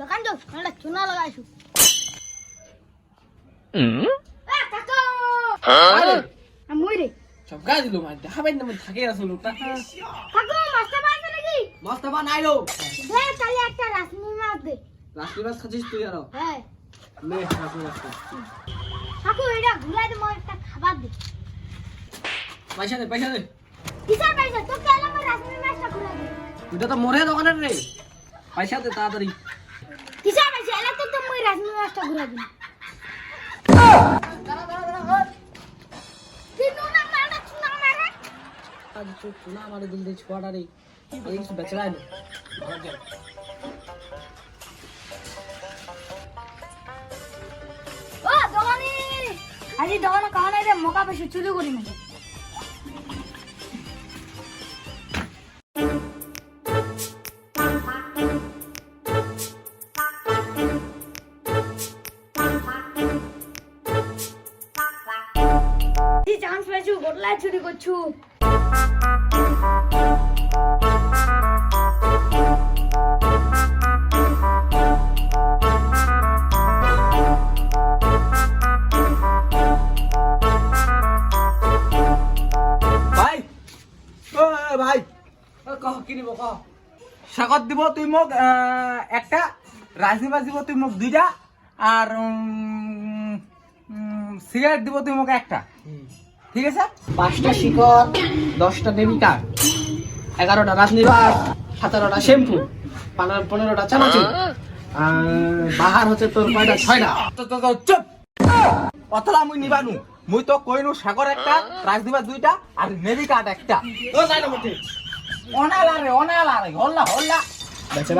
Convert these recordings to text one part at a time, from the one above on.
দোকান যাও একটা চুনা লাগাইছু। এ কাকা আমি রে সব গাছ দিল মানে দেখাবেন না থাকে লোকটা কাকু নাকি? লো দে তাহলে একটা রাসমুই মাছ দে। রাত্রি মাছ খাচ্ছিস তুই আরও হ্যাঁ নে কাকু এটা ঘুরাই দে মোর একটা খাবার দে পয়সা দে পয়সা দে কিসের পয়সা তো কেন আমার রাসমুই মাছটা ঘুরাই দে এটা তো মরে দোকানের রে পয়সা দে তাড়াতাড়ি? কিসের পয়সা এলা তো তো মই মারা চুনা মারা আজ না আজি দোকানে কাহা নাই রে, মকা পেছে চুরি করি নাকি চান্স পেয়েছু? গোটলায় চুরি করছু। ভাই ও ভাই। ও, কহ কি নিব কহ? স্বাগত দিব তুই মোক একটা রাজনিবাস দিব তুই মোক দুইটা আর সিগারেট দিব তুই মোক একটা। ঠিক আছে? পাঁচটা শিকড়, দশটা নেমিকা এগারোটা রাজনিবাস সতেরোটা শ্যাম্পু পনেরো- পনেরোটা চানাচুর। বাহার হচ্ছে তোর কয়টা? ছয়টা। চুপ! অতলা মুই নিবানু। মুই তো কইনু সাগর একটা রাজনিবাস দুইটা, আর নেভিকাট একটা। ও, যাই না অনালা রে অনালা রে হল্লা হল্লা। বেচে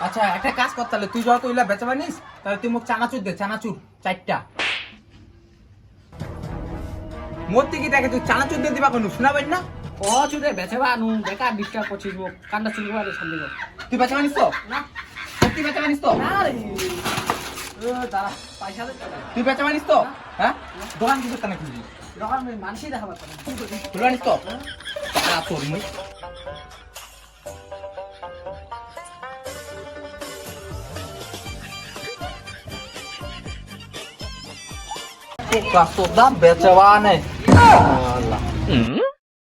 আচ্ছা একটা কাজ কর তাহলে। তুই যত ইলা বেচা বানিস তাহলে তুই মোক চানাচুর দে, চানাচুর, চারটা। মোর থেকে দেখে তুই চানাচুর দিয়ে দিবা কোনো শোনাবেন না? ও চুরে বেচে বানু বেকার ডিস্টার্ব করছিস মোক কান্না চুরি করে সন্দেহ তুই বেচা বানিস তো? না। সত্যি বেচা বানিস তো? না রে। দাঁড়া পয়সা দে তুই বেচা বানিস তো? হ্যাঁ? দোকান কিছু কেন খুলবি? দোকান মানুষই দেখাবার খুলবে বানিস তো? তোর মুই তোর দাম বেচা বানে আল্লাহ